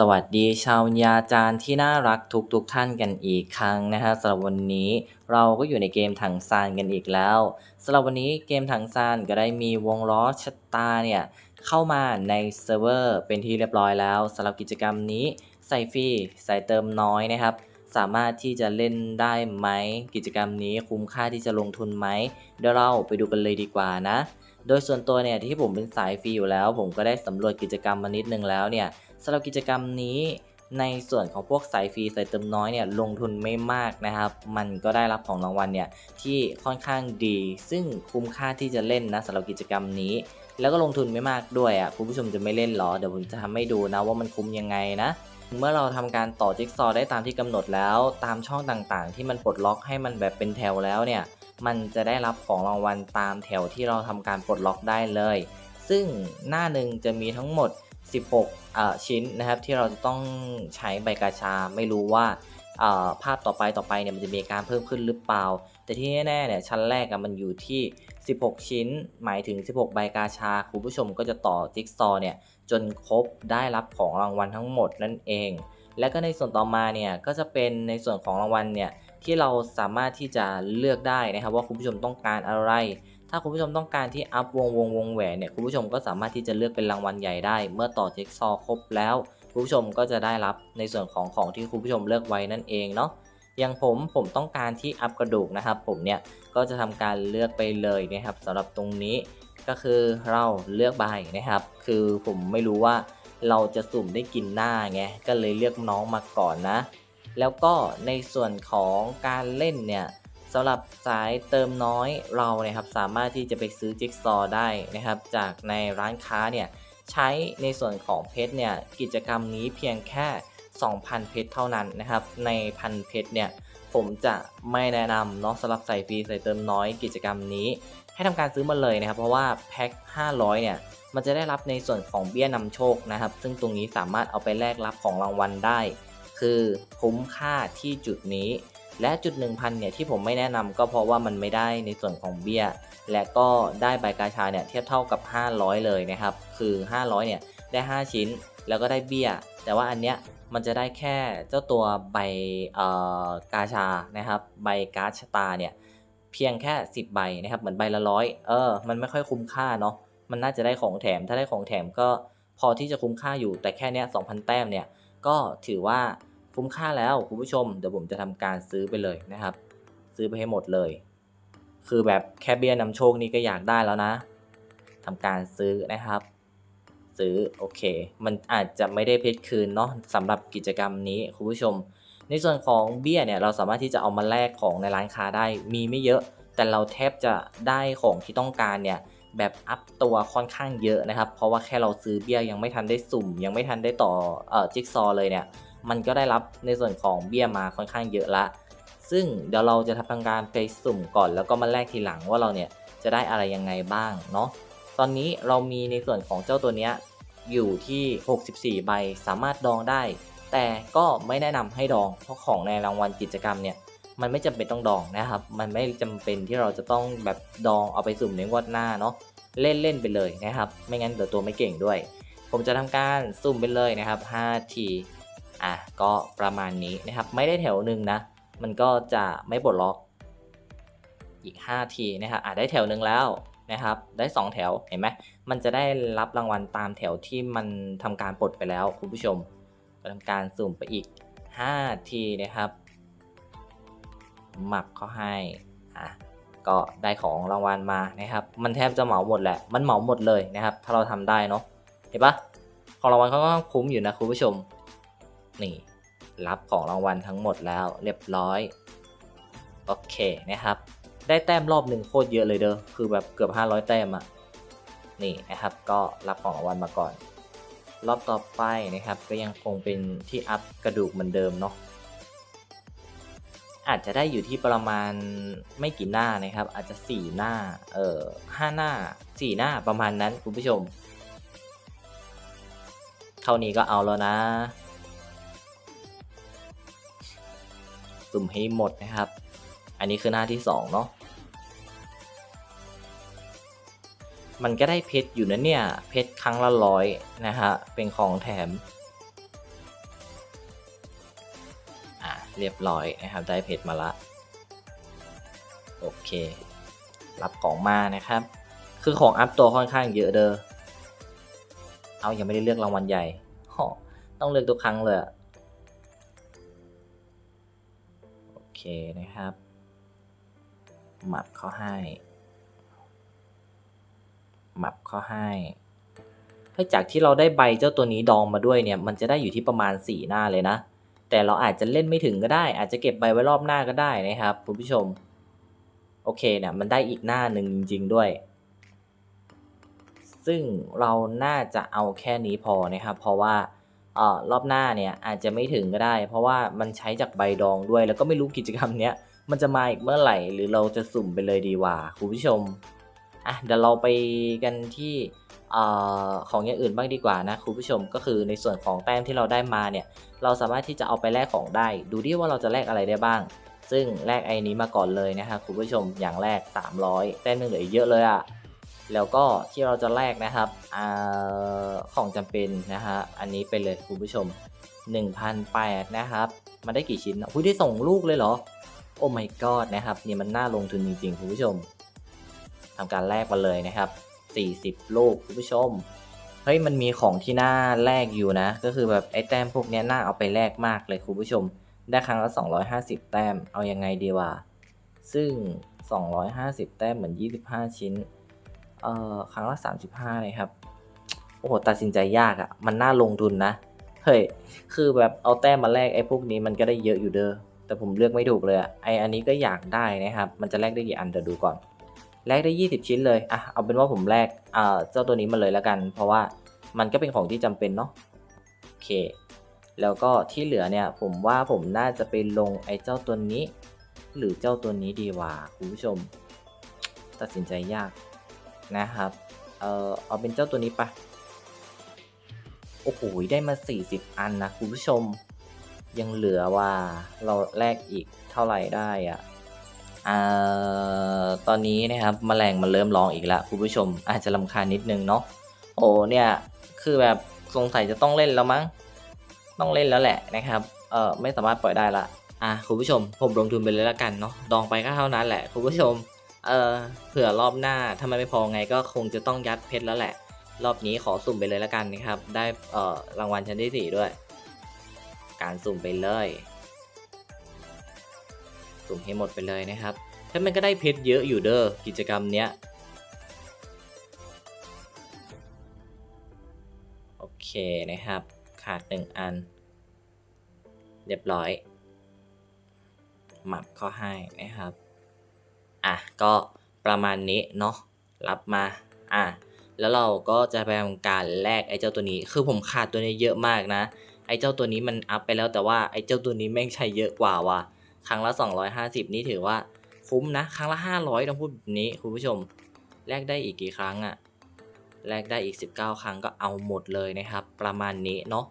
สวัสดีชาววิญญาจารย์ที่น่ารักทุกทุกท่านกันอีกครั้งนะฮะสำหรับวันนี้เราก็อยู่ในเกมถังซานกันอีกแล้วสำหรับวันนี้เกมถังซานก็ได้มีวงล้อชะตาเนี่ยเข้ามาในเซิร์ฟเวอร์เป็นที่เรียบร้อยแล้วสำหรับกิจกรรมนี้ใส่ฟรีใส่เติมน้อยนะครับ สามารถที่จะเล่นได้ไหมกิจกรรมนี้คุ้มค่าที่จะลงทุนไหมเดี๋ยวเราไปดูกันเลยดีกว่านะ โดยส่วนตัวเนี่ยที่ผมเป็นสายฟรีอยู่แล้ว ผมก็ได้สำรวจกิจกรรมมานิดนึงแล้วเนี่ย สำหรับกิจกรรมนี้ในส่วนของพวกสายฟรีสายเติมน้อยเนี่ยลงทุนไม่มากนะครับ มันก็ได้รับของรางวัลเนี่ยที่ค่อนข้างดี ซึ่งคุ้มค่าที่จะเล่นนะสำหรับกิจกรรมนี้ แล้วก็ลงทุนไม่มากด้วยอะคุณผู้ชมจะไม่เล่นหรอเดี๋ยวผมจะทำให้ดูนะว่ามันคุ้มยังไงนะเมื่อเราทำการต่อจิ๊กซอว์ได้ตามที่กำหนดแล้ว ตามช่องต่างๆ ที่มันปลดล็อกให้มันแบบเป็นแถวแล้วเนี่ยมันจะได้รับของรางวัลตามแถวที่เราทำการปลดล็อกได้เลย ซึ่งหน้าหนึ่งจะมีทั้งหมด 16อ่อชิ้นนะครับที่เราจะต้องใช้ใบกาชาไม่รู้ว่าอ่อภาพต่อไปต่อไปเนี่ยมันจะมีการเพิ่มขึ้นหรือเปล่า แต่ที่แน่ๆเนี่ยชั้นแรกมันอยู่ที่ 16 ชิ้น หมายถึง 16 ใบกาชาคุณผู้ชมก็จะต่อจิ๊กซอว์เนี่ยจนครบได้รับของรางวัลทั้งหมดนั่นเอง และก็ในส่วนต่อมาเนี่ยก็จะเป็นในส่วนของรางวัลเนี่ยที่เราสามารถที่จะเลือกได้นะครับว่าคุณผู้ชมต้องการอะไร ถ้าคุณผู้ชมต้องการที่อัพวงวงวงแหวนเนี่ยคุณผู้ชมก็สามารถที่จะเลือกเป็นรางวัลใหญ่ได้ เมื่อต่อจิ๊กซอว์ครบแล้วคุณผู้ชมก็จะได้รับในส่วนของของที่คุณผู้ชมเลือกไว้นั่นเองเนาะอย่างผมผมต้องการที่อัพกระดูกนะครับ ผมเนี่ยก็จะทำการเลือกไปเลยนะครับสำหรับตรงนี้ก็คือเราเลือกใบนะครับ คือผมไม่รู้ว่าเราจะสุ่มได้กินหน้าไงก็เลยเลือกน้องมาก่อนนะ แล้วก็ในส่วนของการเล่นเนี่ย สำหรับสายเติมน้อยเราเนี่ยครับสามารถที่จะไปซื้อจิ๊กซอว์ได้นะครับ จากในร้านค้าเนี่ยใช้ในส่วนของเพชรเนี่ยกิจกรรมนี้เพียงแค่ 2,000 เพชรเท่านั้นนะครับ ในพันเพชรเนี่ยผมจะไม่แนะนำเนาะสำหรับใส่ฟรีใส่เติมน้อยกิจกรรมนี้ ให้ทำการซื้อมาเลยนะครับ เพราะว่าแพ็ค500 เนี่ยมันจะได้รับในส่วนของเบี้ยนำโชคนะครับ ซึ่งตรงนี้สามารถเอาไปแลกรับของรางวัลได้ คือคุ้มค่าที่จุดนี้ และจุด1,000เนี่ยที่ผมไม่แนะนำก็เพราะว่ามันไม่ได้ในส่วนของเบี้ย และก็ได้ใบกาชาเนี่ยเทียบเท่ากับ 500 เลยนะครับ คือ 500เนี่ยได้ 5 ชิ้นแล้วก็ได้เบี้ย แต่ว่าอันเนี้ยมันจะได้แค่เจ้าตัวใบเอ่อกาชานะครับใบกาชตาเนี่ยเพียงแค่ 10 ใบนะครับเหมือนใบละร้อยเออมันไม่ค่อยคุ้มค่าเนาะมันน่าจะได้ของแถมถ้าได้ของแถมก็พอที่จะคุ้มค่าอยู่แต่แค่เนี้ย2,000 แต้มเนี่ยก็ถือว่า คุ้มค่าแล้วคุณผู้ชมเดี๋ยวผมจะทำการซื้อไปเลยนะครับ ซื้อไปให้หมดเลย คือแบบแค่เบี้ยนำโชคนี่ก็อยากได้แล้วนะทำการซื้อนะครับ ซื้อโอเค มันอาจจะไม่ได้เพชรคืนเนาะสำหรับกิจกรรมนี้คุณผู้ชม ในส่วนของเบี้ยเนี่ยเราสามารถที่จะเอามาแลกของในร้านค้าได้มีไม่เยอะ แต่เราแทบจะได้ของที่ต้องการเนี่ยแบบอัพตัวค่อนข้างเยอะนะครับ เพราะว่าแค่เราซื้อเบี้ยยังไม่ทันได้สุ่ม ยังไม่ทันได้ต่อเอ่อจิ๊กซอเลยเนี่ย มันก็ได้รับในส่วนของเบี้ยมาค่อนข้างเยอะละ ซึ่งเดี๋ยวเราจะทำการไปสุ่มก่อนแล้วก็มาแลกทีหลังว่าเราเนี่ยจะได้อะไรยังไงบ้างเนาะ ตอนนี้เรามีในส่วนของเจ้าตัวเนี้ยอยู่ที่ 64 ใบสามารถดองได้ แต่ก็ไม่แนะนำให้ดอง เพราะของในรางวัลกิจกรรมเนี่ยมันไม่จำเป็นต้องดองนะครับ มันไม่จำเป็นที่เราจะต้องแบบดองเอาไปสุ่มในงวดหน้าเนาะเล่นเล่นไปเลยนะครับ ไม่งั้นเดี๋ยวตัวไม่เก่งด้วย ผมจะทำการสุ่มไปเลยนะครับ5ที อะก็ประมาณนี้นะครับ ไม่ได้แถวหนึ่งนะ มันก็จะไม่ปลดล็อกอีก 5 ทีนะครับอะได้แถวหนึ่งแล้วนะครับ ได้ 2 แถวเห็นไหมมันจะได้รับรางวัลตามแถวที่มันทำการปลดไปแล้วคุณผู้ชมทำการสุ่มไปอีก 5 ทีนะครับ หมักเขาให้อะก็ได้ของรางวัลมานะครับ มันแทบจะเหมาหมดแหละ มันเหมาหมดเลยนะครับ ถ้าเราทำได้เนาะเห็นปะของรางวัลเขาก็คุ้มอยู่นะคุณผู้ชม นี่ รับของรางวัลทั้งหมดแล้วเรียบร้อย โอเคนะครับ ได้แต้มรอบหนึ่งโคตรเยอะเลยเด้อ คือแบบเกือบ 500 แต้มอะนี่นะครับ ก็รับของรางวัลมาก่อน รอบต่อไปนะครับ ก็ยังคงเป็นที่อัพกระดูกเหมือนเดิมเนาะ อาจจะได้อยู่ที่ประมาณไม่กี่หน้านะครับ อาจจะ 4 หน้า เออห้าหน้า 4 หน้าประมาณนั้นคุณผู้ชมเท่านี้ก็เอาแล้วนะ สุ่มให้หมดนะครับ อันนี้คือหน้าที่สองเนาะมันก็ได้เพชรอยู่นะเนี่ยเพชรครั้งละร้อยนะฮะเป็นของแถมอ่าเรียบร้อยนะครับได้เพชรมาละโอเค รับของมานะครับ คือของอัพตัวค่อนข้างเยอะเด้อเอายังไม่ได้เลือกรางวัลใหญ่ต้องเลือกทุกครั้งเลย เคนะครับ หมับเขาให้ หมับเขาให้ถ้าจากที่เราได้ใบเจ้าตัวนี้ดองมาด้วยเนี่ย มันจะได้อยู่ที่ประมาณ 4 หน้าเลยนะ แต่เราอาจจะเล่นไม่ถึงก็ได้ อาจจะเก็บใบไว้รอบหน้าก็ได้นะครับคุณผู้ชม โอเคเนี่ยมันได้อีกหน้าหนึ่งจริง ๆ ด้วย ซึ่งเราน่าจะเอาแค่นี้พอนะครับ เพราะว่า ออรอบหน้าเนี่ยอาจจะไม่ถึงก็ได้ เพราะว่ามันใช้จากใบดองด้วย แล้วก็ไม่รู้กิจกรรมเนี้ยมันจะมาอีกเมื่อไหร่ หรือเราจะสุ่มไปเลยดีว่าคุณผู้ชมอะเดี๋ยวเราไปกันที่อของอย่างอื่นบ้างดีกว่านะคุณผู้ชมก็คือในส่วนของแต้มที่เราได้มาเนี่ยเราสามารถที่จะเอาไปแลกของได้ ดูดิว่าเราจะแลกอะไรได้บ้าง ซึ่งแลกไอ้นี้มาก่อนเลยนะครับคุณผู้ชมอย่างแรก 300 แต้มยังเหลือเยอะเลยอะ่ะ แล้วก็ที่เราจะแลกนะครับอของจำเป็นนะฮะอันนี้ไปเลยคุณผู้ชม1,008นะครับมันได้กี่ชิ้นอะอุ้ยได้ส่งลูกเลยเหรอ โอ้ my god นะครับนี่มันน่าลงทุนจริงๆคุณผู้ชมทำการแลกมาเลยนะครับ 40 ลูกคุณผู้ชมเฮ้ยมันมีของที่น่าแลกอยู่นะ ก็คือแบบไอ้แต้มพวกนี้น่าเอาไปแลกมากเลยคุณผู้ชม ได้ครั้งละ250 แต้มเอายังไงดีวะซึ่ง 250 แต้มเหมือน 25 ชิ้น เอ่อครั้งละ 35เลยครับ โอ้โห ตัดสินใจยากอะ่ะ มันน่าลงทุนนะ เฮ้ย คือแบบเอาแต้มมาแลกไอ้พวกนี้มันก็ได้เยอะอยู่เด้อ แต่ผมเลือกไม่ถูกเลยอะไออันนี้ก็อยากได้นะครับ มันจะแลกได้กี่อันเดี๋ยวดูก่อน แลกได้ 20 ชิ้นเลย อะ เอาเป็นว่าผมแลกอ่าเจ้าตัวนี้มาเลยแล้วกัน เพราะว่ามันก็เป็นของที่จำเป็นเนาะ โอเค แล้วก็ที่เหลือเนี่ย ผมว่าผมน่าจะไปลงไอ้เจ้าตัวนี้ หรือเจ้าตัวนี้ดีว่าคุณผู้ชม ตัดสินใจยาก นะครับเออเอาเป็นเจ้าตัวนี้ปะโอ้โหได้มา 40 อันนะคุณผู้ชมยังเหลือว่าเราแลกอีกเท่าไหร่ได้อะอ่าตอนนี้นะครับมแมลงมันเริ่มร้องอีกแล้วคุณผู้ชมอาจจะลำคาญนิดนึงเนาะโอ้เนี่ยคือแบบสงสัยจะต้องเล่นแล้วมั้งต้องเล่นแล้วแหละนะครับเออไม่สามารถปล่อยได้ละอะคุณผู้ชมผมลงทุนไปเลยละกันเนาะดองไปก็เท่านั้นแหละคุณผู้ชม เออเผื่อรอบหน้าถ้ามันไม่พอไงก็คงจะต้องยัดเพชรแล้วแหละ รอบนี้ขอสุ่มไปเลยละกันนะครับ ได้เออรางวัลชั้นที่4ด้วย การสุ่มไปเลย สุ่มให้หมดไปเลยนะครับถ้ามันก็ได้เพชรเยอะอยู่เด้อกิจกรรมเนี้ยโอเคนะครับ ขาดหนึ่งอัน เรียบร้อย หมับเขาให้นะครับ อะก็ประมาณนี้เนาะรับมาอะแล้วเราก็จะไปทำการแลกไอ้เจ้าตัวนี้ คือผมขาดตัวนี้เยอะมากนะ ไอ้เจ้าตัวนี้มันอัพไปแล้วแต่ว่าไอ้เจ้าตัวนี้แม่งใช้เยอะกว่าว่ะครั้งละ 250 นี่ถือว่าคุ้มนะ ครั้งละ 500 ต้องพูดแบบนี้คุณผู้ชมแลกได้อีกกี่ครั้งอะแลกได้อีก 19 ครั้งก็เอาหมดเลยนะครับ ประมาณนี้เนาะ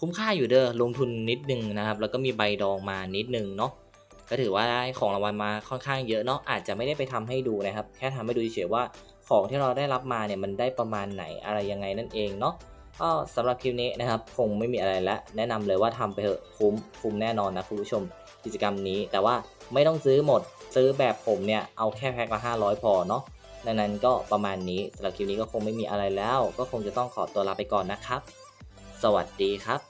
คุ้มค่าอยู่เด้อลงทุนนิดนึงนะครับ แล้วก็มีใบดองมานิดนึงเนาะ ก็ถือว่าได้ของรางวัลมาค่อนข้างเยอะเนาะอาจจะไม่ได้ไปทำให้ดูนะครับ แค่ทำให้ดูเฉยๆว่าของที่เราได้รับมาเนี่ยมันได้ประมาณไหนอะไรยังไงนั่นเองเนาะก็สำหรับคลิปนี้นะครับคงไม่มีอะไรแล้วแนะนำเลยว่าทำไปเถอะคุ้มคุ้มแน่นอนนะคุณผู้ชมกิจกรรมนี้ แต่ว่าไม่ต้องซื้อหมดซื้อแบบผมเนี่ยเอาแค่แพ็คละ500 พอเนาะดังนั้นก็ประมาณนี้สำหรับคลิปนี้ก็คงไม่มีอะไรแล้ว ก็คงจะต้องขอตัวลาไปก่อนนะครับ สวัสดีครับ